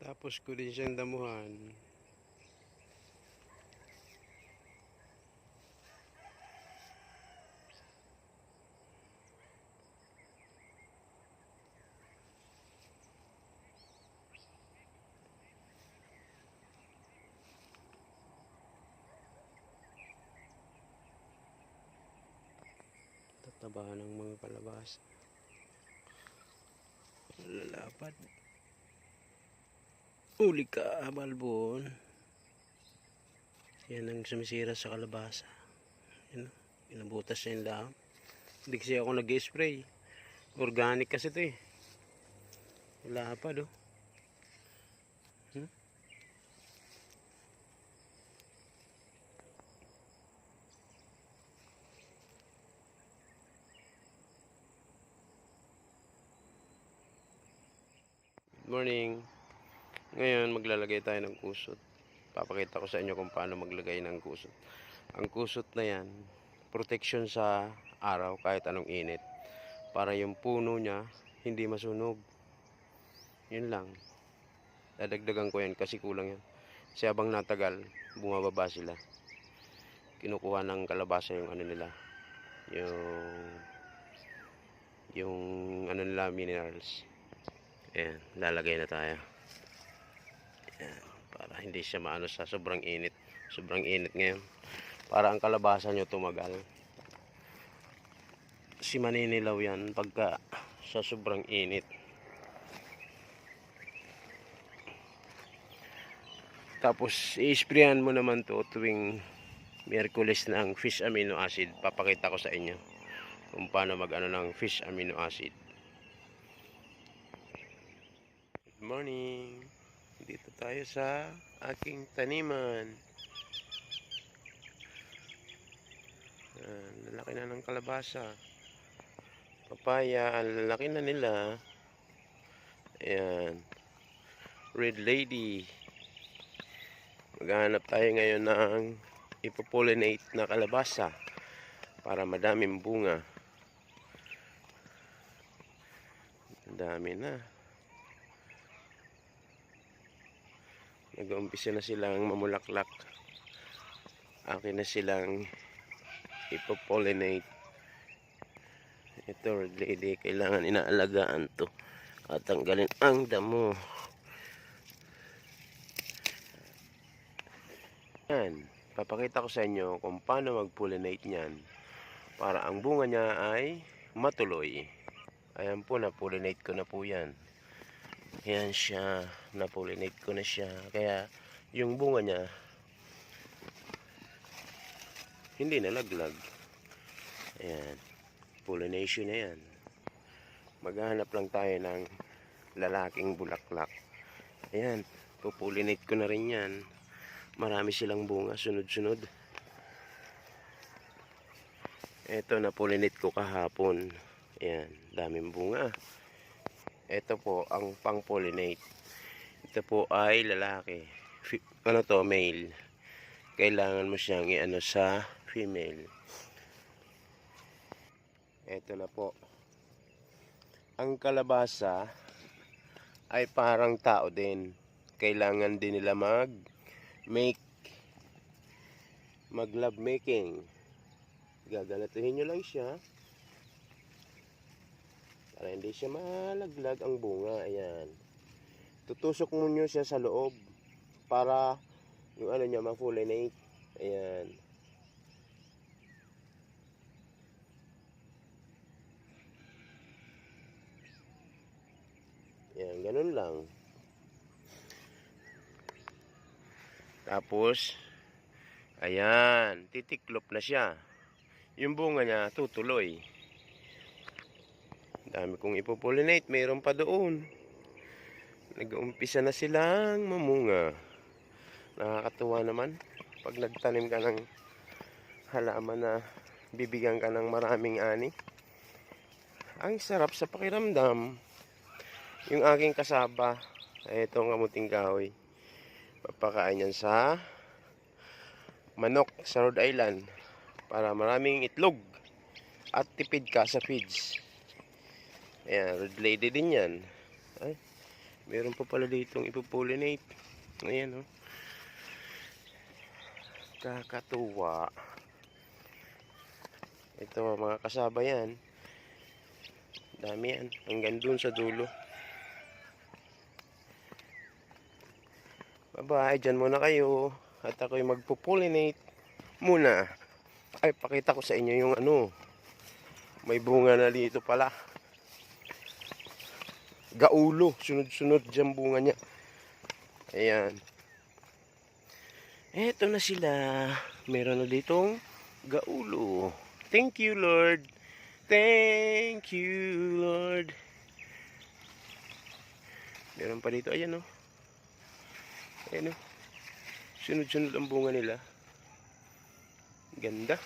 Tapos ko din siyang damuhan. Tatabahan ng mga kalabas. Lalapad. Uli ka, balbon. Yan ang sumisira sa kalabasa. Yan, inabutas niya yung dahon. Hindi kasi ako nag-spray. Organic kasi ito eh. Lapad oh. Hmm? Good morning. Ngayon maglalagay tayo ng kusot. Papakita ko sa inyo kung paano maglagay ng kusot. Ang kusot na yan, protection sa araw kahit anong init. Para yung puno niya hindi masunog. Yun lang. Dadagdagan ko yan kasi kulang yan. Kasi habang natagal, bumababa sila. Kinukuha ng kalabasa yung ano nila. Yung yung ano nila minerals. Ayan, lalagay na tayo. Ayan, para hindi siya maano sa sobrang init. Sobrang init ngayon. Para ang kalabasa nyo tumagal. Si maninilaw yan pagka sa sobrang init. Tapos, i-sprayan mo naman to tuwing Miyerkules ng fish amino acid. Papakita ko sa inyo kung paano mag-ano ng fish amino acid. Good morning. Dito tayo sa aking taniman. Ayan, lalaki na ng kalabasa. Papaya, ang lalaki na nila. Ayan. Red lady. Maghanap tayo ngayon ng ipopollinate na kalabasa para madaming bunga. Dami na. Nag-uumpisa na silang mamulaklak. Akin na silang ipopollinate. Ito, red lady, kailangan inaalagaan to. At tanggalin ang damo. Yan. Papakita ko sa inyo kung paano mag-pollinate niyan para ang bunga niya ay matuloy. Ayan po, na-pollinate ko na po yan. Yan siya, na-pollinate ko na siya. Kaya, yung bunga niya, hindi nalaglag. Ayan, pollination na yan. Maghahanap lang tayo ng lalaking bulaklak. Ayan, pupollinate ko na rin yan. Marami silang bunga, sunod-sunod. Ito, na-pollinate ko kahapon. Ayan, daming bunga. Ito po, ang pang-pollinate. Ito po ay lalaki. Ano to, male. Kailangan mo siyang i-ano sa female. Ito na po. Ang kalabasa ay parang tao din. Kailangan din nila mag make mag love making. Gagalatuhin nyo lang siya para hindi siya malaglag ang bunga. Ayan. Tutusok mo nyo siya sa loob para yung ano niya ma-pollinate. Ayan. Ayan, ganun lang. Tapos, ayan, titiklop na siya. Yung bunga niya tutuloy. Dami kong ipopollinate, mayroon pa doon. Nag-uumpisa na silang mamunga. Nakakatuwa naman pag nagtanim ka ng halaman na bibigyan ka ng maraming ani. Ang sarap sa pakiramdam. Yung aking kasaba, ay itong kamuting kahoy. Papakain yan sa manok sa Rhode Island para maraming itlog at tipid ka sa feeds. Ayan, red lady din yan. Ay, Meron pa pala ditong ipopollinate. Ayan, oh. Kakatuwa. Ito, mga kasaba yan. Dami yan. Hanggang dun sa dulo. Bye-bye. Dyan muna kayo. At ako'y magpo-pollinate muna. Ay, pakita ko sa inyo yung ano. May bunga na dito pala. Gaulo. Sunod-sunod dyan bunga niya. Ayan. Eto na sila. Meron na ditong gaulo. Thank you, Lord. Thank you, Lord. Meron pa dito. Ayan, oh. Ayan, oh. Sunod-sunod ang bunga nila. Ganda.